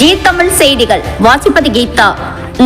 G Tamil செய்திகள். வாசிப்பது கீதா.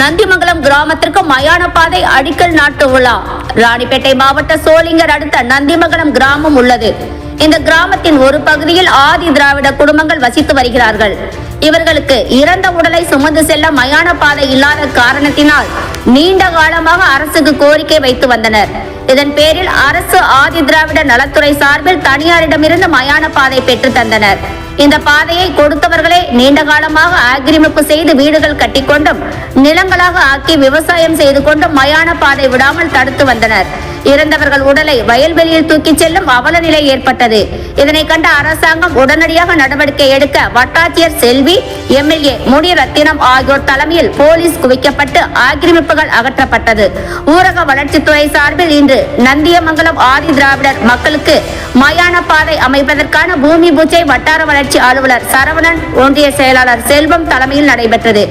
நந்திமங்கலம் கிராமத்திற்கு மயான பாதை அடிக்கல் நாட்டு விழா ராணிப்பேட்டை மாவட்ட சோளிங்கர் அடுத்த நந்திமங்கலம் கிராமம் உள்ளது. இந்த கிராமத்தின் ஒரு பகுதியில் ஆதி திராவிட குடும்பங்கள் வசித்து வருகிறார்கள். இவர்களுக்கு இறந்த உடலை சுமந்து செல்ல மயான பாதை இல்லாத காரணத்தினால் நீண்ட காலமாக அரசுக்கு கோரிக்கை வைத்து வந்தனர். இதன் பேரில் அரசு ஆதி திராவிட நலத்துறை சார்பில் தனியாரிடமிருந்து மயான பாதை பெற்று தந்தனர். இந்த பாதையை கொடுத்தவர்களே நீண்ட காலமாக ஆக்கிரமிப்பு செய்து வீடுகள் கட்டிக்கொண்டும் நிலங்களாக ஆக்கி விவசாயம் செய்து கொண்டும் மயான பாதை விடாமல் தடுத்து வந்தனர். இறந்தவர்கள் உடலை வயல்வெளியில் தூக்கிச் செல்லும் அவல நிலை ஏற்பட்டது. இதனை கண்ட அரசாங்கம் உடனடியாக நடவடிக்கை எடுக்க வட்டாட்சியர் செல்வி எம்எல்ஏ முனி ரத்தினம் ஆகியோர் தலைமையில் போலீஸ் குவிக்கப்பட்டு ஆக்கிரமிப்புகள் அகற்றப்பட்டது. ஊரக வளர்ச்சித்துறை சார்பில் இன்று நந்தியமங்கலம் ஆதி திராவிடர் மக்களுக்கு மயான பாதை அமைப்பதற்கான பூமி பூஜை வட்டார வளர்ச்சி அலுவலர் சரவணன் ஒன்றிய செயலாளர் செல்வம் தலைமையில் நடைபெற்றது.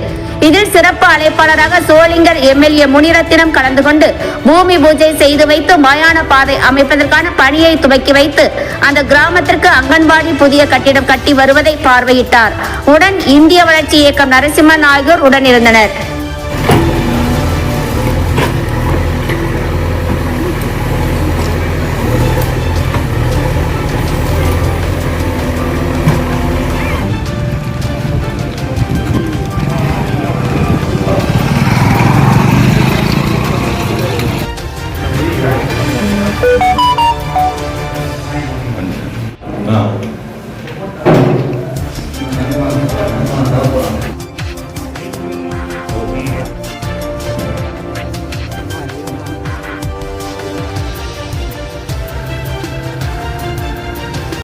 இதில் சிறப்பு அழைப்பாளராக சோளிங்கர் எம்எல்ஏ முனிரத்தினம் கலந்து கொண்டு பூமி பூஜை செய்து வைத்து மயான பாதை அமைப்பதற்கான பணியை துவக்கி வைத்து அந்த கிராமத்திற்கு அங்கன்வாடி புதிய கட்டிடம் கட்டி வருவதை பார்வையிட்டார். உடன் இந்திய வளர்ச்சி இயக்கம் நரசிம்மன் ஆகியோர் உடனிருந்தனர். now.